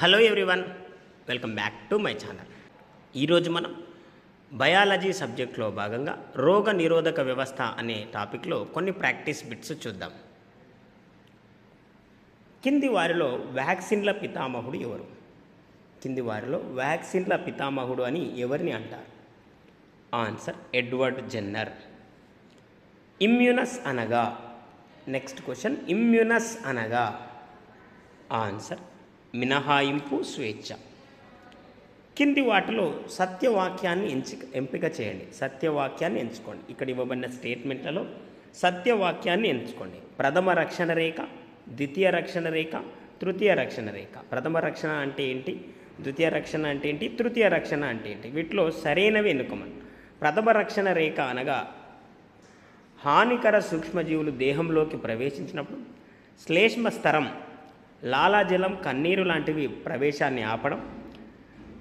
Hello everyone welcome back to my channel ఈరోజు మనం biology సబ్జెక్ట్లో భాగంగా రోగ నిరోధక వ్యవస్థ అనే టాపిక్లో కొన్ని ప్రాక్టీస్ బిట్స్ చూద్దాం. కింది వారిలో వ్యాక్సిన్ల పితామహుడు ఎవరు? కింది వారిలో వ్యాక్సిన్ల పితామహుడు అని ఎవరిని అంటారు? ఆన్సర్ ఎడ్వర్డ్ జెన్నర్ ఇమ్యూనస్ అనగా నెక్స్ట్ క్వశ్చన్ ఇమ్యూనస్ అనగా ఆన్సర్ మినహాయింపు స్వేచ్ఛ. కింది వాటిలో సత్యవాక్యాన్ని ఎంచి ఎంపిక చేయండి. సత్యవాక్యాన్ని ఎంచుకోండి. ఇక్కడ ఇవ్వబడిన స్టేట్మెంట్లలో సత్యవాక్యాన్ని ఎంచుకోండి. ప్రథమ రక్షణ రేఖ ద్వితీయ రక్షణ రేఖ తృతీయ రక్షణ రేఖ. ప్రథమ రక్షణ అంటే ఏంటి? ద్వితీయ రక్షణ అంటే ఏంటి? తృతీయ రక్షణ అంటే ఏంటి? వీటిలో సరైనవి ఎన్నుకోమని ప్రథమ రక్షణ రేఖ అనగా హానికర సూక్ష్మజీవులు దేహంలోకి ప్రవేశించినప్పుడు శ్లేష్మ స్తరం లాలాజలం కన్నీరు లాంటివి ప్రవేశాన్ని ఆపడం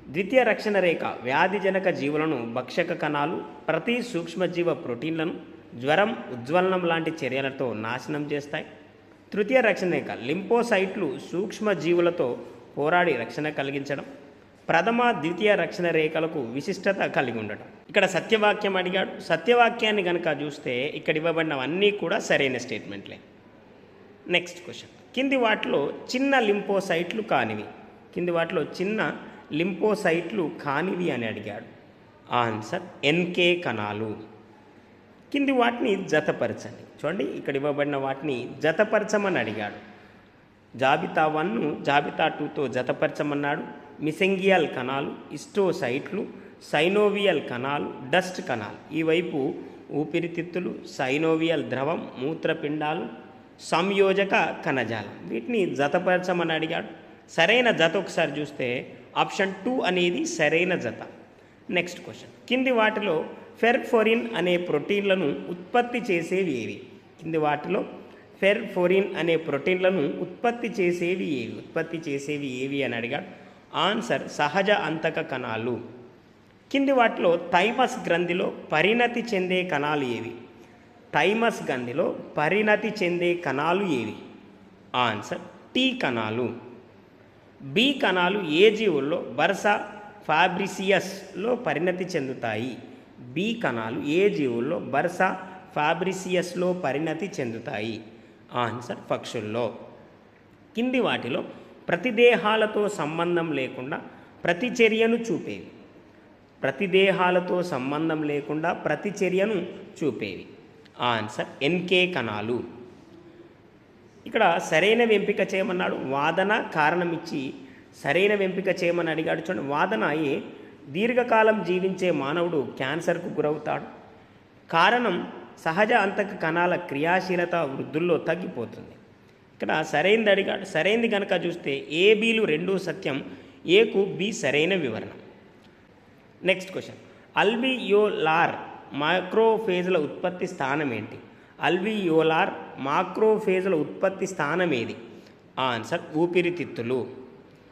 ద్వితీయ రక్షణ రేఖ వ్యాధిజనక జీవులను భక్షక కణాలు ప్రతి సూక్ష్మజీవ ప్రోటీన్లను జ్వరం ఉజ్వలనం లాంటి చర్యలతో నాశనం చేస్తాయి. తృతీయ రక్షణ రేఖ లింపోసైట్లు సూక్ష్మజీవులతో పోరాడి రక్షణ కలిగించడం ప్రథమ ద్వితీయ రక్షణ రేఖలకు విశిష్టత కలిగి ఉండటం. ఇక్కడ సత్యవాక్యం అడిగాడు. సత్యవాక్యాన్ని కనుక చూస్తే ఇక్కడ ఇవ్వబడినవన్నీ కూడా సరైన స్టేట్మెంట్లే నెక్స్ట్ క్వశ్చన్ కింది వాటిలో చిన్న లింపోసైట్లు కానివి. కింది వాటిలో చిన్న లింపోసైట్లు కానివి అని అడిగాడు. ఆన్సర్ ఎన్కే కణాలు. కింది వాటిని జతపరచండి. చూడండి ఇక్కడ ఇవ్వబడిన వాటిని జతపరచమని అడిగాడు. జాబితా వన్ను జాబితా టూతో జతపరచమన్నాడు. మిసెంగియల్ కణాలు ఇస్టోసైట్లు సైనోవియల్ కణాలు డస్ట్ కణాలు. ఈ వైపు ఊపిరితిత్తులు సైనోవియల్ ద్రవం మూత్రపిండాలు సంయోజక కణజాలం. వీటిని జతపరచమని అడిగాడు. సరైన జత ఒకసారి చూస్తే ఆప్షన్ టూ అనేది సరైన జత. Next question. కింది వాటిలో ఫెర్ఫోరిన్ అనే ప్రోటీన్లను ఉత్పత్తి చేసేవి ఏవి? కింది వాటిలో ఫెర్ఫోరిన్ అనే ప్రోటీన్లను ఉత్పత్తి చేసేవి ఏవి? ఉత్పత్తి చేసేవి ఏవి అని అడిగాడు. ఆన్సర్ సహజ అంతక కణాలు. కింది వాటిలో థైమస్ గ్రంథిలో పరిణతి చెందే కణాలు ఏవి? థైమస్ గందిలో పరిణతి చెందే కణాలు ఏవి? ఆన్సర్ టీ కణాలు. బి కణాలు ఏ జీవుల్లో బర్సా ఫాబ్రిసియస్లో పరిణతి చెందుతాయి? బి కణాలు ఏ జీవుల్లో బర్సా ఫాబ్రిసియస్లో పరిణతి చెందుతాయి? ఆన్సర్ పక్షుల్లో. కింది వాటిలో ప్రతిదేహాలతో సంబంధం లేకుండా ప్రతిచర్యను చూపేవి. ప్రతిదేహాలతో సంబంధం లేకుండా ప్రతిచర్యను చూపేవి. ఆన్సర్ ఎన్కే కణాలు. ఇక్కడ సరైన ఎంపిక చేయమన్నాడు వాదన కారణం ఇచ్చి సరైన ఎంపిక చేయమని అడిగాడు. చూడండి వాదన ఏ? దీర్ఘకాలం జీవించే మానవుడు క్యాన్సర్కు గురవుతాడు. కారణం సహజ అంతక కణాల క్రియాశీలత వృద్ధుల్లో తగ్గిపోతుంది. ఇక్కడ సరైనది అడిగాడు సరైనది కనుక చూస్తే ఏబీలు రెండూ సత్యం ఏకు బి సరైన వివరణ. Next question. అల్బియోలార్ మైక్రోఫేజ్ల ఉత్పత్తి స్థానం ఏంటి? అల్వియోలార్ మాక్రోఫేజ్ల ఉత్పత్తి స్థానం ఏది? ఆన్సర్ ఊపిరితిత్తులు.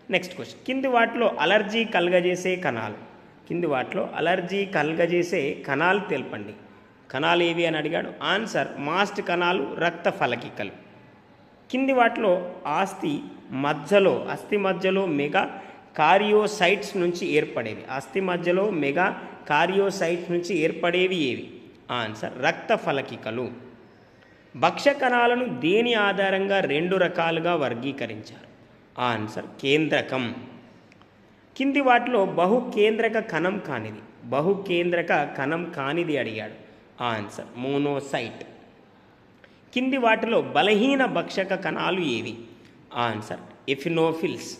Next question. కింది వాటిలో అలర్జీ కలగజేసే కణాలు. కింది వాటిలో అలర్జీ కలగజేసే కణాలు తెలపండి. కణాలు ఏవి అని అడిగాడు? ఆన్సర్ మాస్ట్ కణాలు రక్త ఫలకికలు. కింది వాటిలో ఆస్తి మధ్యలో అస్థి మధ్యలో మెగా కార్యోసైట్స్ నుంచి ఏర్పడేవి. అస్థి మధ్యలో మెగా కార్యోసైట్స్ నుంచి ఏర్పడేవి ఏవి? ఆన్సర్ రక్త ఫలకికలు. భక్ష్య కణాలను దేని ఆధారంగా రెండు రకాలుగా వర్గీకరించారు? ఆన్సర్ కేంద్రకం. కింది వాటిలో బహుకేంద్రక కణం కానిది. బహుకేంద్రక కణం కానిది అడిగాడు. Answer monocyte. కింది వాటిలో బలహీన భక్షక కణాలు ఏవి? Answer eosinophils.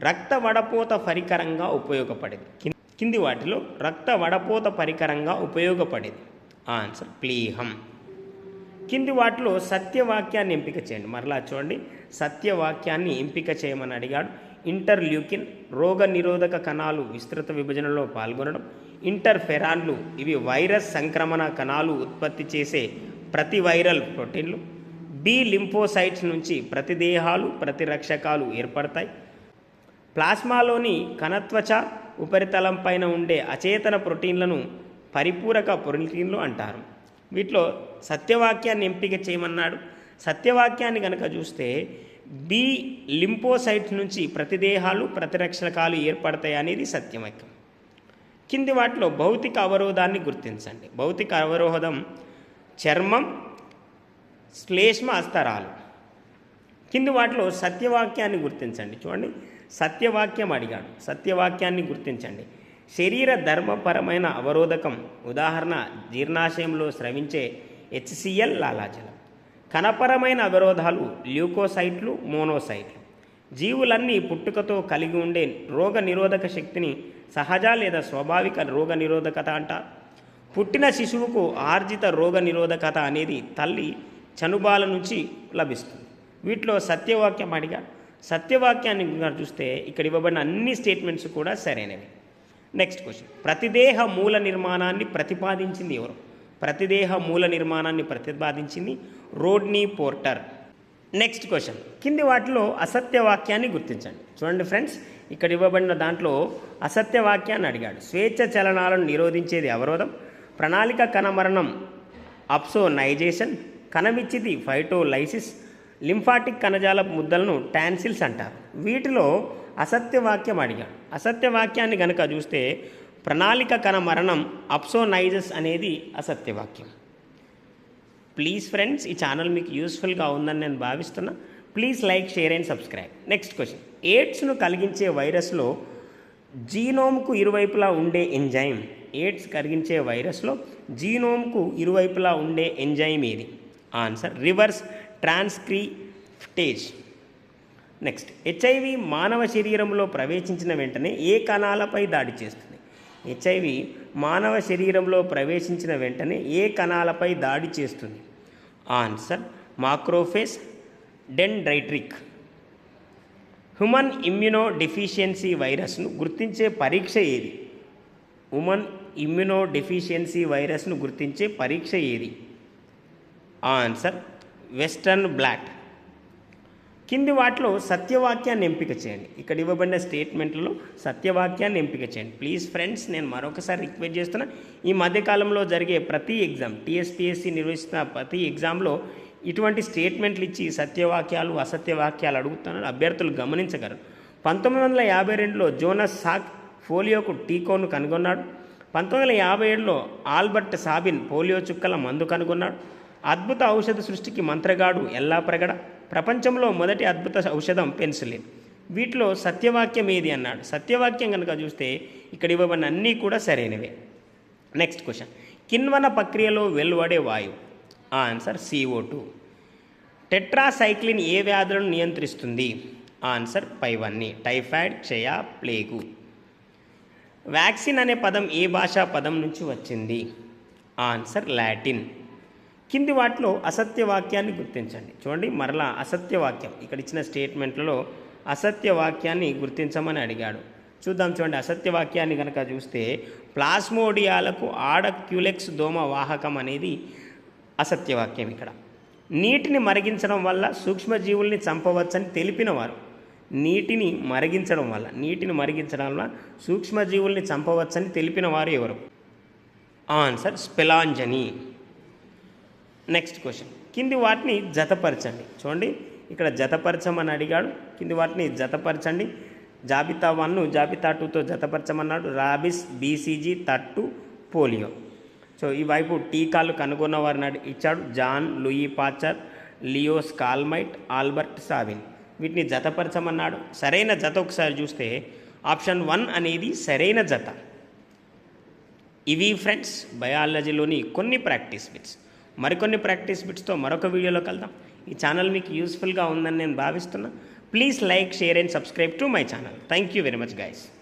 రక్త వడపోత పరికరంగా ఉపయోగపడేది. కింది వాటిలో రక్త వడపోత పరికరంగా ఉపయోగపడేది. ఆన్సర్ ప్లీహం. కింది వాటిలో సత్యవాక్యాన్ని ఎంపిక చేయండి. మరలా చూడండి. సత్యవాక్యాన్ని ఎంపిక చేయమని అడిగాడు. ఇంటర్ల్యూకిన్ రోగ నిరోధక కణాలు విస్తృత విభజనలో పాల్గొనడం ఇంటర్ఫెరాన్లు ఇవి వైరస్ సంక్రమణ కణాలు ఉత్పత్తి చేసే ప్రతి వైరల్ ప్రోటీన్లు. బి లింఫోసైట్స్ నుంచి ప్రతిదేహాలు ప్రతిరక్షకాలు ఏర్పడతాయి. ప్లాస్మాలోని కణత్వచ ఉపరితలం పైన ఉండే అచేతన ప్రోటీన్లను పరిపూరక ప్రోటీన్లు అంటారు. వీటిలో సత్యవాక్యాన్ని ఎంపిక చేయమన్నాడు. సత్యవాక్యాన్ని కనుక చూస్తే బి లింపోసైట్స్ నుంచి ప్రతిదేహాలు ప్రతిరక్షకాలు ఏర్పడతాయి అనేది సత్యవాక్యం. కింది వాటిలో భౌతిక అవరోధాన్ని గుర్తించండి. భౌతిక అవరోధం చర్మం శ్లేష్మ అస్తరాలు. కింది వాటిలో సత్యవాక్యాన్ని గుర్తించండి. చూడండి. సత్యవాక్యం అడిగాడు. సత్యవాక్యాన్ని గుర్తించండి. శరీర ధర్మపరమైన అవరోధకం ఉదాహరణ జీర్ణాశయంలో స్రవించే హెచ్సిఎల్ లాలాజలం. కణపరమైన అవరోధాలు ల్యూకోసైట్లు మోనోసైట్లు. జీవులన్నీ పుట్టుకతో కలిగి ఉండే రోగ నిరోధక శక్తిని సహజ లేదా స్వాభావిక రోగ నిరోధకత అంటారు పుట్టిన శిశువుకు ఆర్జిత రోగ నిరోధకత అనేది తల్లి చనుబాల నుంచి లభిస్తుంది. వీటిలో సత్యవాక్యం అడిగాడు. సత్యవాక్యాన్ని చూస్తే ఇక్కడ ఇవ్వబడిన అన్ని స్టేట్మెంట్స్ కూడా సరైనవి. నెక్స్ట్ క్వశ్చన్ ప్రతిదేహ మూల నిర్మాణాన్ని ప్రతిపాదించింది ఎవరు? ప్రతిదేహ మూల నిర్మాణాన్ని ప్రతిపాదించింది రోడ్నీ పోర్టర్. నెక్స్ట్ క్వశ్చన్ కింది వాటిలో అసత్యవాక్యాన్ని గుర్తించండి. చూడండి ఫ్రెండ్స్ ఇక్కడ ఇవ్వబడిన దాంట్లో అసత్యవాక్యాన్ని అడిగాడు. స్వేచ్ఛ చలనాలను నిరోధించేది అవరోధం ప్రణాళిక కణమరణం అప్సోనైజేషన్ కణవిచ్చితి ఫైటోలైసిస్ లింఫాటిక్ కణజాల ముద్దలను టాన్సిల్స్ అంటారు. వీటిలో అసత్యవాక్యం అడిగాడు అసత్యవాక్యాన్ని గనక చూస్తే ప్రణాళిక కణ మరణం అప్సోనైజస్ అనేది అసత్యవాక్యం. ప్లీజ్ ఫ్రెండ్స్ ఈ ఛానల్ మీకు యూస్ఫుల్గా ఉందని నేను భావిస్తున్నా. Please like share and subscribe. Next question. ఎయిడ్స్ను కలిగించే వైరస్లో జీనోమ్కు ఇరువైపులా ఉండే ఎంజైమ్ ఎయిడ్స్ కలిగించే వైరస్లో జీనోమ్కు ఇరువైపులా ఉండే ఎంజైమ్ ఏది? Answer reverse transcriptase next HIV మానవ శరీరంలో ప్రవేశించిన వెంటనే ఏ కణాలపై దాడి చేస్తుంది? హెచ్ఐవి మానవ శరీరంలో ప్రవేశించిన వెంటనే ఏ కణాలపై దాడి చేస్తుంది? Answer macrophages dendritic human immuno deficiency వైరస్ను గుర్తించే పరీక్ష ఏది? ఉమన్ ఇమ్యునో డెఫిషియన్సీ వైరస్ను గుర్తించే పరీక్ష ఏది? ఆన్సర్ వెస్టర్న్ బ్లాట్ కింది వాటిలో సత్యవాక్యాన్ని ఎంపిక చేయండి. ఇక్కడ ఇవ్వబడిన స్టేట్మెంట్లలో సత్యవాక్యాన్ని ఎంపిక చేయండి. ప్లీజ్ ఫ్రెండ్స్ నేను మరొకసారి రిక్వెస్ట్ చేస్తున్నా ఈ మధ్యకాలంలో జరిగే ప్రతి ఎగ్జామ్ టీఎస్పీఎస్సీ నిర్వహిస్తున్న ప్రతి ఎగ్జామ్లో ఇటువంటి స్టేట్మెంట్లు ఇచ్చి సత్యవాక్యాలు అసత్యవాక్యాలు అడుగుతున్నారు. అభ్యర్థులు గమనించగలరు. పంతొమ్మిది వందల యాభై రెండులో జోనస్ సాక్ పోలియోకు టీకోను కనుగొన్నాడు. పంతొమ్మిది వందల యాభై ఏడులో ఆల్బర్ట్ సాబిన్ పోలియో చుక్కల మందు కనుగొన్నాడు. అద్భుత ఔషధ సృష్టికి మంత్రగాడు ఎల్లా ప్రగడ. ప్రపంచంలో మొదటి అద్భుత ఔషధం పెన్సిలిన్. వీటిలో సత్యవాక్యం ఏది అన్నాడు? సత్యవాక్యం కనుక చూస్తే ఇక్కడ ఇవ్వబడిన అన్నీ కూడా సరైనవే. నెక్స్ట్ క్వశ్చన్ కిన్వన ప్రక్రియలో వెలువడే వాయువు. ఆన్సర్ సిఓ టూ టెట్రాసైక్లిన్ ఏ వ్యాధులను నియంత్రిస్తుంది? ఆన్సర్ పైవన్నీ టైఫాయిడ్ క్షయ ప్లేగు. వ్యాక్సిన్ అనే పదం ఏ భాషా పదం నుంచి వచ్చింది? ఆన్సర్ లాటిన్ కింది వాటిలో అసత్య వాక్యాన్ని గుర్తించండి. చూడండి మరలా అసత్య వాక్యం ఇక్కడ ఇచ్చిన స్టేట్మెంట్లలో అసత్య వాక్యాన్ని గుర్తించమని అడిగాడు. చూద్దాం చూడండి అసత్య వాక్యాన్ని కనుక చూస్తే ప్లాస్మోడియాలకు ఆడ క్యూలెక్స్ దోమ వాహకం అనేది అసత్యవాక్యం ఇక్కడ. నీటిని మరిగించడం వల్ల సూక్ష్మజీవుల్ని చంపవచ్చని తెలిపినవారు. నీటిని మరిగించడం వల్ల నీటిని మరిగించడం వల్ల సూక్ష్మజీవుల్ని చంపవచ్చని తెలిపిన వారు ఎవరు? ఆన్సర్ స్పెలాంజని. నెక్స్ట్ క్వశ్చన్ కింది వాటిని జతపరచండి. చూడండి ఇక్కడ జతపరచమని అడిగాడు. కింది వాటిని జతపరచండి. జాబితా వన్ను జాబితా టూతో జతపరచమన్నాడు. రాబిస్ బీసీజీ తట్టు పోలియో. సో ఈ వైపు టీకాలు కనుగొన్న వారిని ఇచ్చాడు. జాన్ లూయి పాచర్ లియోస్ కాల్మైట్ ఆల్బర్ట్ సావిన్. వీటిని జతపరచమన్నాడు. సరైన జత ఒకసారి చూస్తే ఆప్షన్ వన్ అనేది సరైన జత. ఇవి ఫ్రెండ్స్ బయాలజీలోని కొన్ని ప్రాక్టీస్ బిట్స్ మరికొన్ని ప్రాక్టీస్ బిట్స్తో మరొక వీడియోలో కలుద్దాం. ఈ ఛానల్ మీకు యూస్ఫుల్గా ఉందని నేను భావిస్తున్నా. Please like share and subscribe to my channel. Thank you very much guys